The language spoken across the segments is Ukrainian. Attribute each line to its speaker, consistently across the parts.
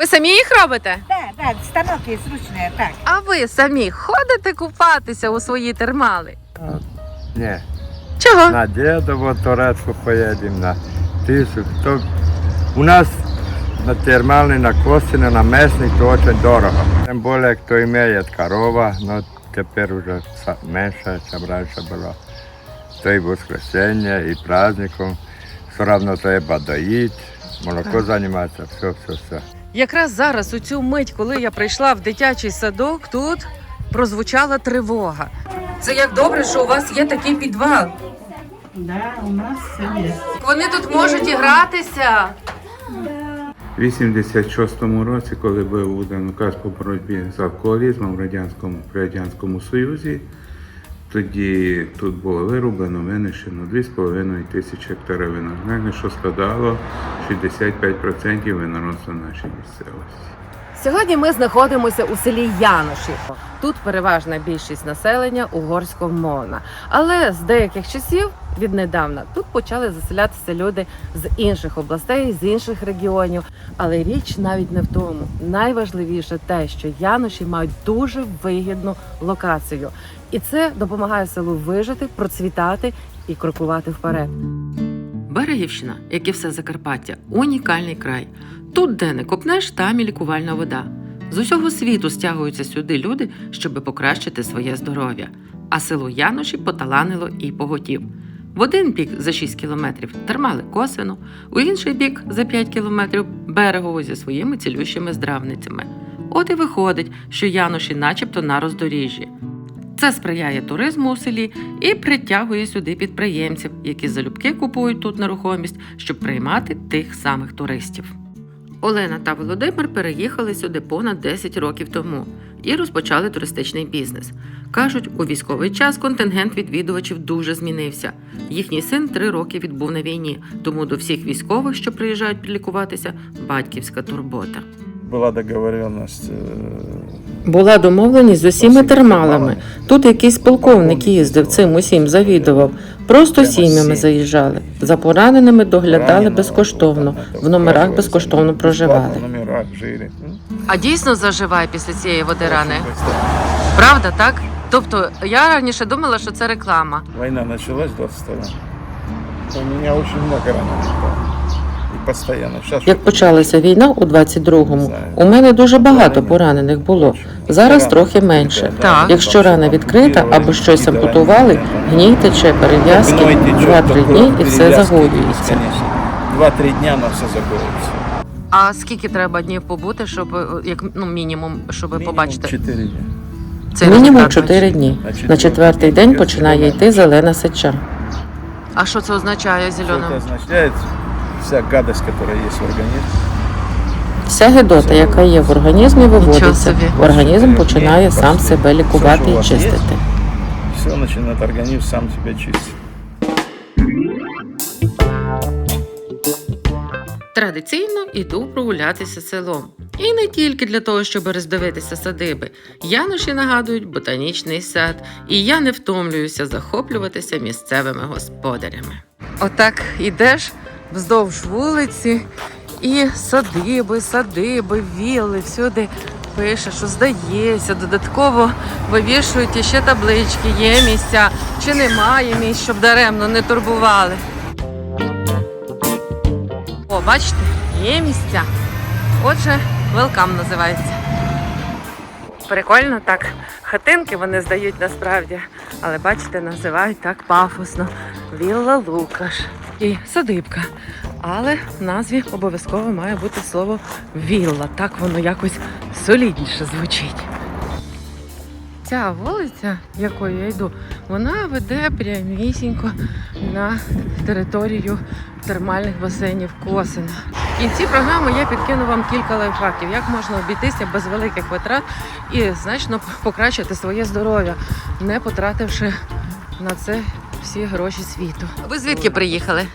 Speaker 1: Ви самі їх робите?
Speaker 2: Так, так, станок є зручний, так.
Speaker 1: А ви самі ходите купатися у свої термали?
Speaker 3: Ні,
Speaker 1: Чого?
Speaker 3: на дедово Турецку поїдемо, на тису. То у нас на термальний, на Косино, на месник то очень дорого. Тим більше, хто має корова, но тепер вже са- менше, ніж раніше було. То і воскресенье, і праздником. Все одно треба доїти, молоко займатися, все, все, все.
Speaker 1: Якраз зараз, у цю мить, коли я прийшла в дитячий садок, тут прозвучала тривога. Це як добре, що у вас є такий підвал.
Speaker 2: Да, у нас все є.
Speaker 1: Вони тут можуть і гратися.
Speaker 4: У 86-му році, коли був видан указ по боротьбі з алкоголізмом в радянському при радянському Союзі, тоді тут було вирублено, винищено 2,5 тисячі гектарів виноградних, що складало 65% винородства нашої місцевості.
Speaker 1: Сьогодні ми знаходимося у селі Яноші. Тут переважна більшість населення угорськомовна. Але з деяких часів віднедавна тут почали заселятися люди з інших областей, з інших регіонів. Але річ навіть не в тому. Найважливіше те, що Яноші мають дуже вигідну локацію, і це допомагає селу вижити, процвітати і крокувати вперед. Берегівщина, як і все Закарпаття, унікальний край. Тут, де не копнеш, там і лікувальна вода. З усього світу стягуються сюди люди, щоб покращити своє здоров'я. А село Яноші поталанило і поготів. В один бік за 6 кілометрів термали косвину, у інший бік за 5 кілометрів берегово зі своїми цілющими здравницями. От і виходить, що Яноші начебто на роздоріжжі. Це сприяє туризму у селі і притягує сюди підприємців, які залюбки купують тут нерухомість, щоб приймати тих самих туристів. Олена та Володимир переїхали сюди понад 10 років тому і розпочали туристичний бізнес. Кажуть, у військовий час контингент відвідувачів дуже змінився. Їхній син три роки відбув на війні, тому до всіх військових, що приїжджають прилікуватися, батьківська турбота.
Speaker 5: Була договоренность. е,
Speaker 1: Була домовленість з усіма термалами. Тут якийсь полковник їздив, цим усім завідував. Просто сім'ями заїжджали. За пораненими доглядали безкоштовно, в номерах безкоштовно проживали. А дійсно заживає після цієї води рани? Правда, так? Тобто я раніше думала, що це реклама.
Speaker 5: Война началась 22 У меня очень много раненых И
Speaker 1: Як почалася війна у 22-му, у мене дуже багато поранених було. Зараз трохи менше.
Speaker 5: Так.
Speaker 1: Якщо рана відкрита або щось ампутували, гній тече, перев'язки, 2-3 дні і все загоюється.
Speaker 5: Два-три дня на все загоюється.
Speaker 1: А скільки треба днів побути, щоб е, як ну мінімум, щоб
Speaker 5: Мінімум
Speaker 1: побачити?
Speaker 5: 4 дні.
Speaker 1: Це
Speaker 6: Мінімум
Speaker 1: результат
Speaker 6: 4 дні.
Speaker 5: На
Speaker 6: четвертий день починає йти зелена сеча.
Speaker 1: А що це означає
Speaker 5: Что это
Speaker 1: зеленим?
Speaker 5: означает? Вся гадость, которая есть в организме,
Speaker 6: Вся гидота, яка є в організмі, виводиться.
Speaker 1: собі.
Speaker 6: Організм починає сам себе лікувати і чистити.
Speaker 5: все начинает организм сам себя чистить.
Speaker 1: Традиційно іду прогулятися селом. І не тільки для того, щоб роздивитися садиби. Януші нагадують ботанічний сад, і я не втомлююся захоплюватися місцевими господарями. Отак ідеш вздовж вулиці, і садиби, садиби, вілли, всюди пише, що здається, додатково вивішують іще таблички, є місця чи немає місць, щоб даремно не турбували. О, бачите, є місця. Отже, велкам називається. Прикольно так. Хатинки вони здають насправді. Але бачите, називають так пафосно. Вілла Лукаш. І садибка. Але в назві обов'язково має бути слово вілла. Так воно якось солідніше звучить. Ця вулиця, якою я йду, вона веде прямісінько на територію термальних басейнів Косина. В цій програмі я підкину вам кілька лайфхаків, як можна обійтися без великих витрат і значно покращити своє здоров'я, не потративши на це всі гроші світу. Ви звідки приїхали?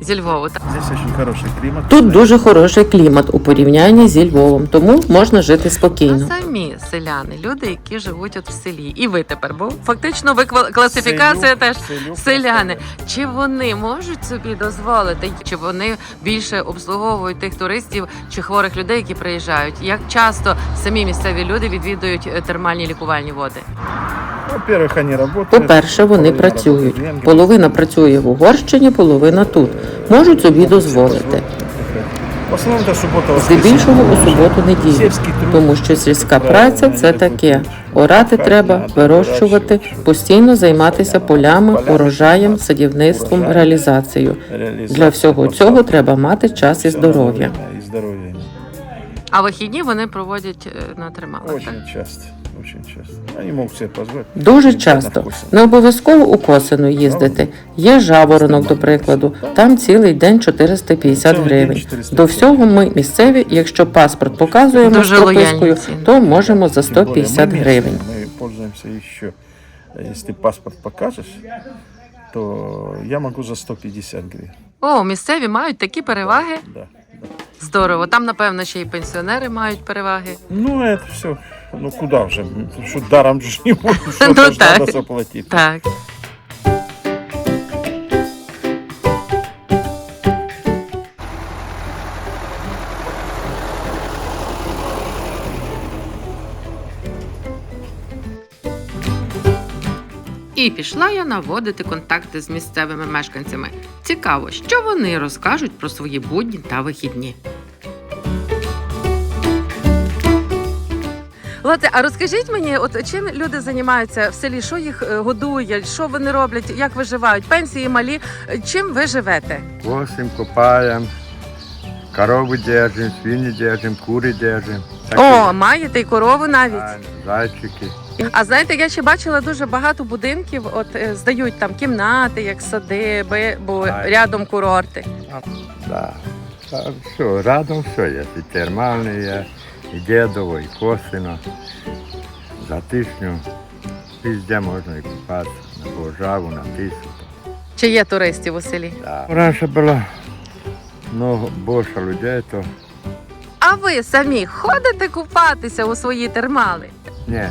Speaker 1: Зі Львову. так?
Speaker 5: Здесь очень хороший климат.
Speaker 6: Тут дуже хороший клімат у порівнянні зі Львовом, тому можна жити
Speaker 1: А
Speaker 6: спокійно.
Speaker 1: самі селяни, люди, які живуть от в селі, і ви тепер, бо фактично ви класифікація теж
Speaker 5: селюк
Speaker 1: селяни. Чи вони можуть собі дозволити, чи вони більше обслуговують тих туристів чи хворих людей, які приїжджають? Як часто самі місцеві люди відвідують е, термальні лікувальні води?
Speaker 5: Во-первых, они работают.
Speaker 6: По-перше, вони
Speaker 5: половина
Speaker 6: працюють.
Speaker 5: работает в Венгрии.
Speaker 6: Половина працює в Угорщині, половина тут. Можуть собі
Speaker 5: Могут себе
Speaker 6: дозволити.
Speaker 5: позволить. В основном это суббота
Speaker 6: Здебільшого у суботу неділю,
Speaker 5: Сільський труд,
Speaker 6: тому що сільська
Speaker 5: як правило,
Speaker 6: праця це
Speaker 5: вони
Speaker 6: таке.
Speaker 5: будуть
Speaker 6: Орати
Speaker 5: шукати,
Speaker 6: треба,
Speaker 5: надо
Speaker 6: вирощувати,
Speaker 5: вирощувати.
Speaker 6: постійно займатися полями,
Speaker 5: Полями,
Speaker 6: урожаєм, садівництвом,
Speaker 5: урожаєм.
Speaker 6: реалізацією.
Speaker 5: реализация,
Speaker 6: Для всього
Speaker 5: посадка.
Speaker 6: цього треба мати час і
Speaker 5: Всё
Speaker 6: здоров'я.
Speaker 5: надо, И здоровье.
Speaker 1: А вихідні вони проводять е, на термалах. так?
Speaker 5: Очень часто. Очень часто. Они могут себе позволить.
Speaker 6: Дуже
Speaker 5: Ребята
Speaker 6: часто
Speaker 5: вкусно.
Speaker 6: не обов'язково у косину їздити. Є жаворонок, до прикладу. Там цілий день 450
Speaker 5: Цілий день
Speaker 6: гривень.
Speaker 5: 450.
Speaker 6: До всього ми місцеві. Якщо паспорт показуємо
Speaker 1: Дуже
Speaker 6: з пропискою,
Speaker 1: лояльні ціни.
Speaker 6: то можемо за
Speaker 5: Тем более
Speaker 6: 150
Speaker 5: мы местные,
Speaker 6: гривень.
Speaker 5: Мы пользуемся еще. Если ты паспорт покажешь, то я могу за 150 гривен.
Speaker 1: О, місцеві мають такі переваги.
Speaker 5: Да, да.
Speaker 1: Здорово. Там, напевно, ще й пенсіонери мають переваги.
Speaker 5: Ну, это все. Ну, куда уже? Ну, Что даром же не будешь,
Speaker 1: Ну,
Speaker 5: ж
Speaker 1: так.
Speaker 5: надо заплатить.
Speaker 1: Так. І пішла я наводити контакти з місцевими мешканцями. Цікаво, що вони розкажуть про свої будні та вихідні. Лате, а розкажіть мені, от чим люди займаються в селі? Що їх е, годує? Що вони роблять? Як виживають? Пенсії малі. Е, Чим ви живете?
Speaker 3: Косим, копаем, корову держим, свиньи держим, куры держим.
Speaker 1: О, маєте і корову навіть.
Speaker 3: Правильно, Зайчики.
Speaker 1: А знаєте, я ще бачила дуже багато будинків. От е, здають там кімнати, як садиби, бо
Speaker 3: Так.
Speaker 1: рядом курорти.
Speaker 3: Да. Все, рядом все є. І термальне є, і дедово, і косино, затишню. Везде можна і купатися, на Божаву, на тису.
Speaker 1: Чи є туристів у селі?
Speaker 3: Да. Раніше було много більше людей, то
Speaker 1: А ви самі ходите купатися у свої термали?
Speaker 3: ні.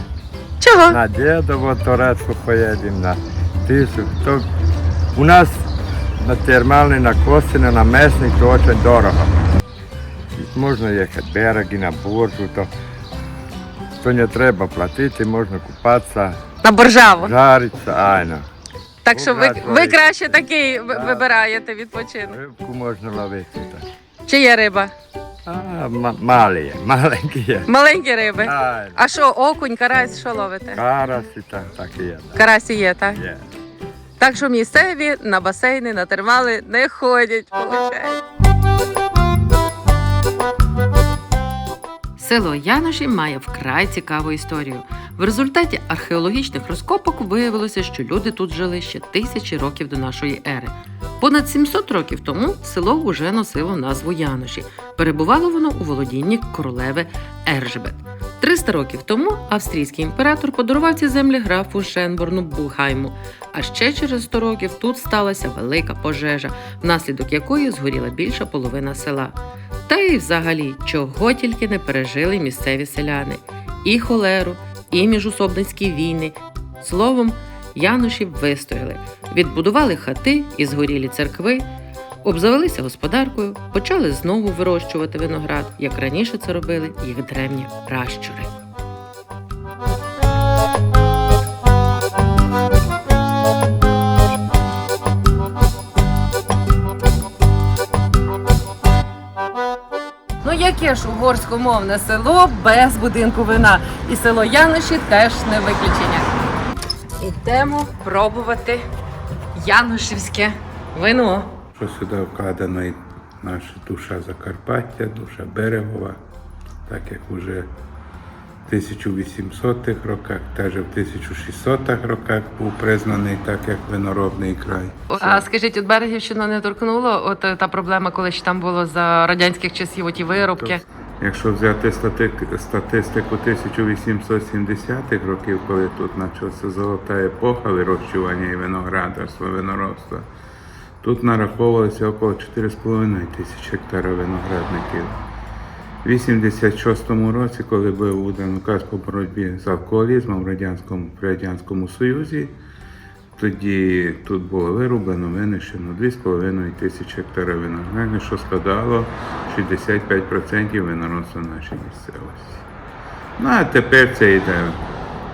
Speaker 1: Чого?
Speaker 3: На дедово то редко поїдемо, на тису. То у нас на термальне, на косино, на месник то дуже дорого. Можна їхати береги на боржу, то, то не треба платити, можна купатися,
Speaker 1: На боржаву.
Speaker 3: жаритися, айно.
Speaker 1: Так що ви, ви краще такий ви- вибираєте відпочинок.
Speaker 3: Рибку можна ловити. Так.
Speaker 1: Чи є риба?
Speaker 3: А, ма- малі є, маленькі є.
Speaker 1: Маленькі риби.
Speaker 3: Айно.
Speaker 1: А що, окунь, карась, що ловите?
Speaker 3: Карась і так, так і є.
Speaker 1: Карасі є, так?
Speaker 3: Є.
Speaker 1: Так що місцеві на басейни, на термали не ходять. Получається. Село Яноші має вкрай цікаву історію. В результаті археологічних розкопок виявилося, що люди тут жили ще тисячі років до нашої ери. Понад 700 років тому село уже носило назву Яноші. Перебувало воно у володінні королеви Ержебет. 300 років тому австрійський імператор подарував ці землі графу Шенборну Булхайму. А ще через 100 років тут сталася велика пожежа, внаслідок якої згоріла більша половина села. Та й взагалі, чого тільки не пережили місцеві селяни: і холеру, і міжусобницькі війни. Словом, Янушів вистояли, відбудували хати і згорілі церкви, обзавелися господаркою, почали знову вирощувати виноград, як раніше це робили їх древні пращури. Яке ж угорськомовне село без будинку вина? І село Яноші теж не виключення. Ідемо пробувати янушівське вино.
Speaker 4: Що сюди вкладено наша душа Закарпаття, душа Берегова, так як уже в 1800-х роках, теж в 1600-х роках був признаний так як виноробний край.
Speaker 1: А скажіть, от Берегівщина не торкнуло? От е, та проблема, коли ще там було за радянських часів, оті виробки.
Speaker 4: Якщо взяти стати- статистику 1870-х років, коли тут почалася золота епоха вирощування і виноградарства, виноробства, Тут нараховувалося около 4,5 тисяч гектарів виноградників. У 86-му році, коли був виданий указ по боротьбі з алкоголізмом в Радянському, при Радянському Союзі, тоді тут було вирублено, винищено 2,5 тисячі гектарів виноградників, що складало 65% виноробства нашої місцевості. Ну а тепер це йде.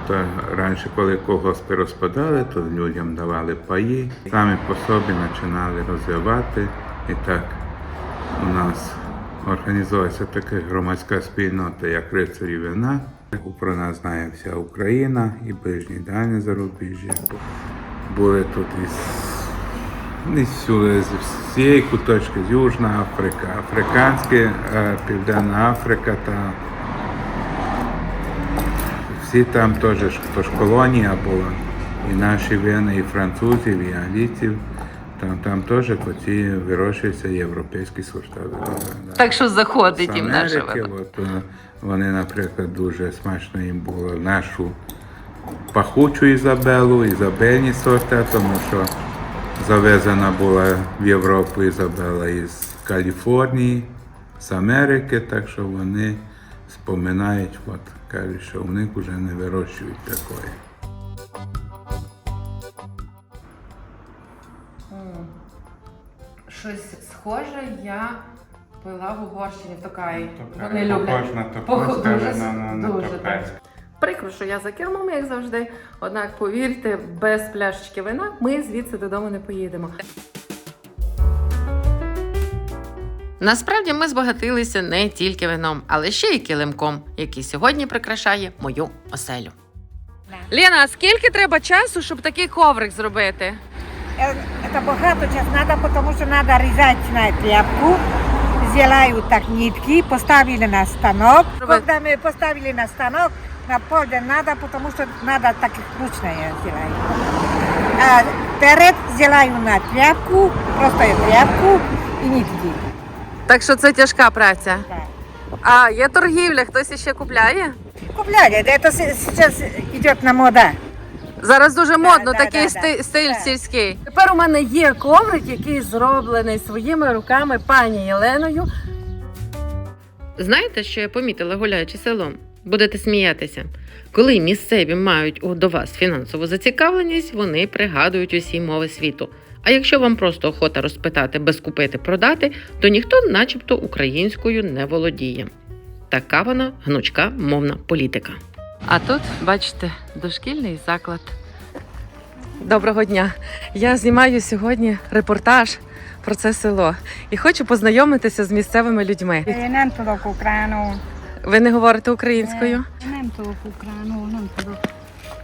Speaker 4: То раніше, коли колгоспи розпадали, то людям давали паї, самі по собі починали розвивати. І так у нас організовується така громадська спільнота, як рицарі вина. Про нас знає вся Україна і ближні дальні зарубіжжя. Були тут із не всюди, з всієї куточки, з Южна Африка, Африканська, е, Південна Африка та всі там теж колонія була. І наші вини, і французів, і англійців. Там, там теж по вирощуються європейські сорта винограда.
Speaker 1: Так що заходить їм наше вино.
Speaker 4: от, е, вони, наприклад, дуже смачно їм було нашу пахучу Ізабелу, ізабельні сорта, тому що завезена була в Європу Ізабела із Каліфорнії, з Америки, так що вони споминають, от, кажуть, що в них вже не вирощують такої.
Speaker 1: Щось схоже я пила в Угорщині в Токаї.
Speaker 4: Токаї.
Speaker 1: Вони люблять.
Speaker 4: Похож на
Speaker 1: Пох- дуже-
Speaker 4: вино, на- на
Speaker 1: дуже, так. Прикро, що я за кермом, як завжди. Однак, повірте, без пляшечки вина ми звідси додому не поїдемо. Насправді ми збагатилися не тільки вином, але ще й килимком, який сьогодні прикрашає мою оселю. Лена, а скільки треба часу, щоб такий коврик зробити?
Speaker 2: Е, Это багато час надо, потому що надо різати на тряпку. Зілають так нитки, поставили на станок. Когда ми поставили на станок, на полдень надо, потому що надо так ручно я зілаю. А перед зілаю на тряпку, просто тряпку і нитки.
Speaker 1: Так що це тяжка праця.
Speaker 2: Так.
Speaker 1: А є торгівля, хтось іще купляє?
Speaker 2: Купляли, це зараз йде на мода.
Speaker 1: Зараз дуже модно
Speaker 2: да,
Speaker 1: такий
Speaker 2: да,
Speaker 1: сти-
Speaker 2: да.
Speaker 1: стиль
Speaker 2: Так.
Speaker 1: сільський. Тепер у мене є коврик, який зроблений своїми руками пані Єленою. Знаєте, що я помітила, гуляючи селом? Будете сміятися. Коли місцеві мають у- до вас фінансову зацікавленість, вони пригадують усі мови світу. А якщо вам просто охота розпитати без купити продати, то ніхто, начебто, українською не володіє. Така вона гнучка мовна політика. А тут, бачите, дошкільний заклад. Доброго дня! Я знімаю сьогодні репортаж про це село і хочу познайомитися з місцевими людьми.
Speaker 7: Ukránul.
Speaker 1: Ви не говорите українською?
Speaker 7: Ukránul.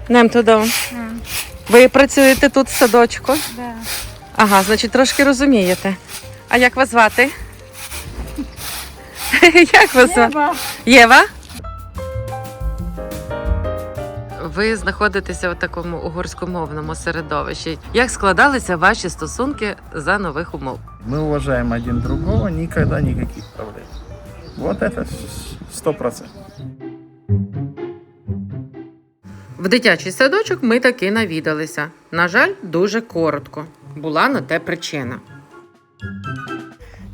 Speaker 1: Нем туди. Ви працюєте тут в садочку?
Speaker 7: De
Speaker 1: Ага, значить, трошки розумієте. А як вас звати? Як вас звати?
Speaker 7: Єва.
Speaker 1: Ви знаходитеся у такому угорськомовному середовищі. Як складалися ваші стосунки за нових умов?
Speaker 5: Мы уважаем один другого, никогда никаких проблем. Вот это сто процентов.
Speaker 1: В дитячий садочок ми таки навідалися. На жаль, дуже коротко. Була на те причина.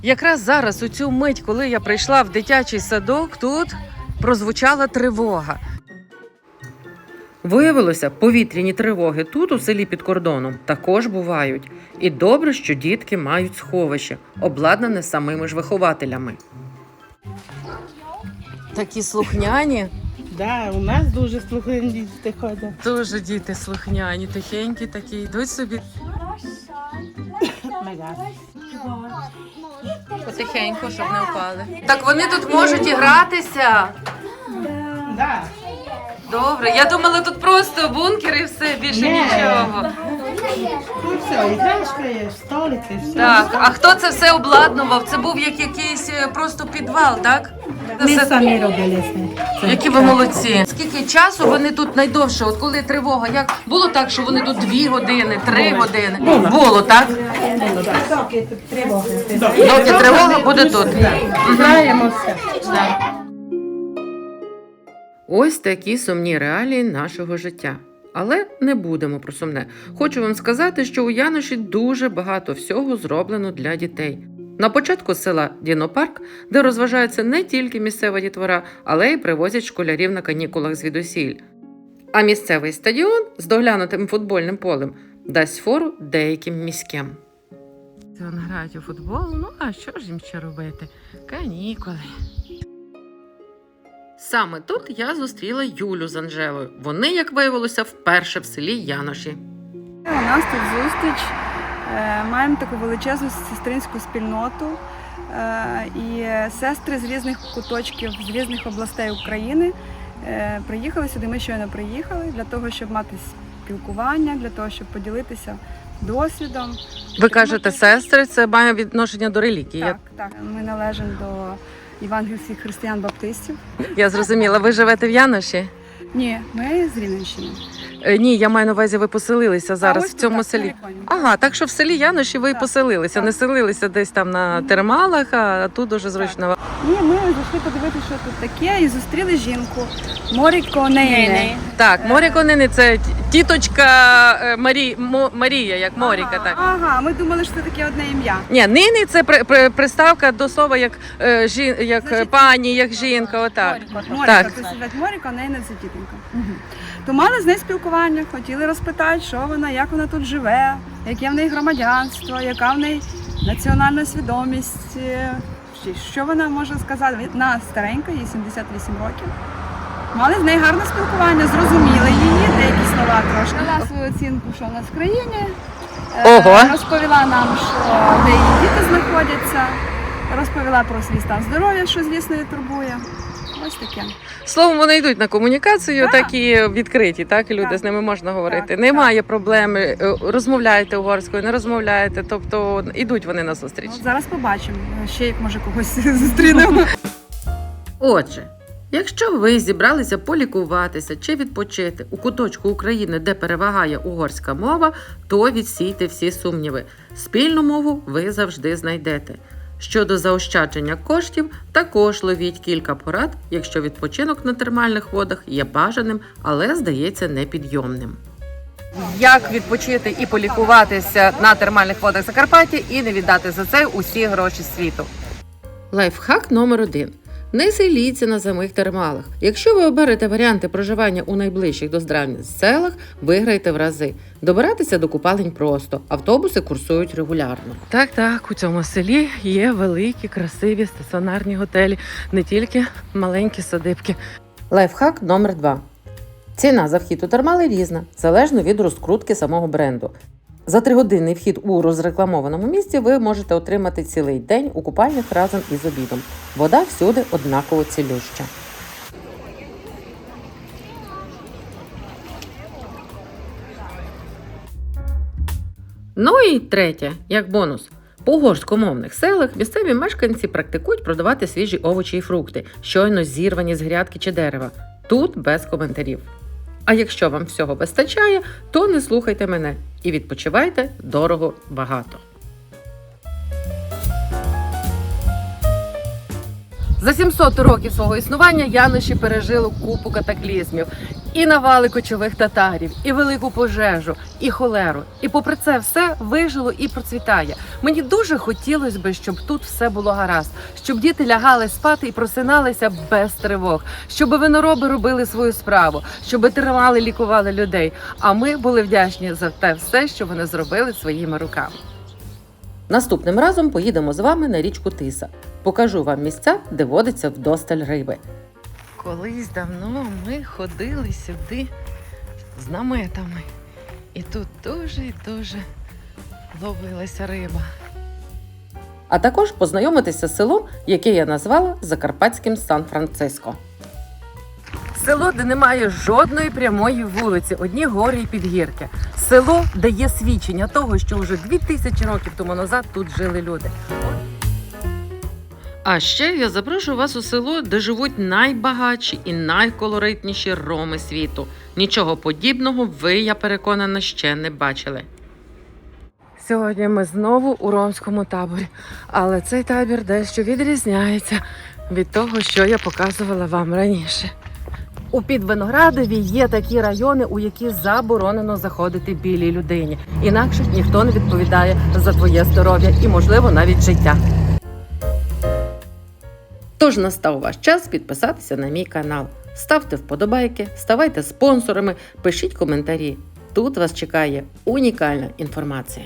Speaker 1: Якраз зараз, у цю мить, коли я прийшла в дитячий садок, тут прозвучала тривога. Виявилося, повітряні тривоги тут, у селі під кордоном, також бувають. І добре, що дітки мають сховище, обладнане самими ж вихователями. Такі слухняні.
Speaker 8: Да, у нас дуже слухані діти ходять.
Speaker 1: Дуже діти слухняні, тихенькі такі, йдуть собі потихеньку, щоб не впали. Так вони тут можуть і гратися.
Speaker 8: Да.
Speaker 1: Добре, я думала, тут просто бункер і все, більше
Speaker 8: Ні.
Speaker 1: нічого.
Speaker 8: Тут все, іграшка є, столики, все.
Speaker 1: Так, а хто це все обладнував? Це був як якийсь е, просто підвал, так?
Speaker 2: Ми
Speaker 1: Це-
Speaker 2: самі робили це.
Speaker 1: Які ви молодці. Скільки часу вони тут найдовше? От коли тривога, як було так, що вони тут дві години, три години? Було, так? Доки тривога буде тут.
Speaker 8: Граємося.
Speaker 1: Ось такі сумні реалії нашого життя. Але не будемо про сумне. Хочу вам сказати, що у Яноші дуже багато всього зроблено для дітей. На початку села Дінопарк, де розважається не тільки місцева дітвора, але й привозять школярів на канікулах звідусіль. А місцевий стадіон з доглянутим футбольним полем дасть фору деяким міським. Вони грають у футбол, ну а що ж їм ще робити? Канікули. Саме тут я зустріла Юлю з Анжелою. Вони, як виявилося, вперше в селі Яноші.
Speaker 9: У нас тут зустріч. Е, Маємо таку величезну сестринську спільноту. Е, І сестри з різних куточків, з різних областей України е, приїхали сюди. Ми щойно приїхали для того, щоб мати спілкування, для того, щоб поділитися досвідом.
Speaker 1: Ви кажете, сестри, це має відношення до релігії.
Speaker 9: Так, так. Ми належимо до євангельських християн-баптистів.
Speaker 1: Я, я зрозуміла. Ви живете в Яноші?
Speaker 9: Ні, ми з Рівненщини.
Speaker 1: Е, ні, я маю на увазі, ви поселилися зараз
Speaker 9: А ось
Speaker 1: в цьому
Speaker 9: туди,
Speaker 1: селі. Ага, так що в селі Яноші ви і
Speaker 9: Так,
Speaker 1: поселилися,
Speaker 9: так.
Speaker 1: не селилися десь там на термалах, а тут дуже зручно.
Speaker 9: Ні, ми зайшли подивитися, що тут таке, і зустріли жінку Моріко Нейне.
Speaker 1: Так, Морі Конини це тіточка е, Марі, Мо- Марія, як Моріка.
Speaker 9: Ага,
Speaker 1: Так.
Speaker 9: Ага, ми думали, що це таке одне ім'я.
Speaker 1: Ні, нині це при, при, приставка до слова як, е, жі, як е,
Speaker 9: Значить,
Speaker 1: пані, як жінка. Отак.
Speaker 9: Моріка,
Speaker 1: Так.
Speaker 9: це сидять Моріка, Нейне це тітонька. То мали з нею спілкування, хотіли розпитати, що вона, як вона тут живе, яке в неї громадянство, яка в неї національна свідомість, е, що вона може сказати. Вона старенька, їй 78 років. Мали з нею гарне спілкування, зрозуміли її, деякі слова трошки. Дала свою оцінку, що в нас в країні. Е,
Speaker 1: Ого.
Speaker 9: Розповіла нам, що де її діти знаходяться. Розповіла про свій стан здоров'я, що, звісно, її турбує. Ось таке.
Speaker 1: Словом, вони йдуть на комунікацію,
Speaker 9: Так.
Speaker 1: такі відкриті, так і люди
Speaker 9: Так.
Speaker 1: з ними можна говорити.
Speaker 9: Так,
Speaker 1: Немає проблеми, е, розмовляєте угорською, не розмовляєте. Тобто йдуть вони на зустріч.
Speaker 9: От зараз побачимо. Ще як може когось зустрінемо.
Speaker 1: Отже, якщо ви зібралися полікуватися чи відпочити у куточку України, де перевагає угорська мова, то відсійте всі сумніви. Спільну мову ви завжди знайдете. Щодо заощадження коштів, також ловіть кілька порад, якщо відпочинок на термальних водах є бажаним, але здається непідйомним. Як відпочити і полікуватися на термальних водах Закарпаття і не віддати за це усі гроші світу? Лайфхак номер один. Не селіться на самих термалах. Якщо ви оберете варіанти проживання у найближчих до здравних селах, виграєте в рази. Добиратися до купалень просто. Автобуси курсують регулярно. Так, так, у цьому селі є великі, красиві стаціонарні готелі, не тільки маленькі садибки. Лайфхак номер два. Ціна за вхід у термали різна, залежно від розкрутки самого бренду. За тригодинний вхід у розрекламованому місці ви можете отримати цілий день у купальнях разом із обідом. Вода всюди однаково цілюща. Ну і третє, як бонус. По угорськомовних селах місцеві мешканці практикують продавати свіжі овочі і фрукти, щойно зірвані з грядки чи дерева. Тут без коментарів. А якщо вам всього вистачає, то не слухайте мене і відпочивайте дорого багато. За 700 років свого існування Яноші пережили купу катаклізмів, і навали кочових татарів, і велику пожежу, і холеру. І попри це все вижило і процвітає. Мені дуже хотілося би, щоб тут все було гаразд, щоб діти лягали спати і просиналися без тривог, щоб винороби робили свою справу, щоб тримали, лікували людей. А ми були вдячні за те все, що вони зробили своїми руками. Наступним разом поїдемо з вами на річку Тиса. Покажу вам місця, де водиться вдосталь риби. Колись давно ми ходили сюди з наметами. І тут дуже і дуже ловилася риба. А також познайомитися з селом, яке я назвала Закарпатським Сан-Франциско. Село, де немає жодної прямої вулиці, одні гори і підгірки. Село, де є свідчення того, що вже дві тисячі років тому назад тут жили люди. А ще я запрошую вас у село, де живуть найбагатші і найколоритніші роми світу. Нічого подібного ви, я переконана, ще не бачили. Сьогодні ми знову у ромському таборі, але цей табір дещо відрізняється від того, що я показувала вам раніше. У Підвиноградові є такі райони, у які заборонено заходити білій людині. Інакше ніхто не відповідає за твоє здоров'я і, можливо, навіть життя. Тож настав ваш час підписатися на мій канал. Ставте вподобайки, ставайте спонсорами, пишіть коментарі. Тут вас чекає унікальна інформація.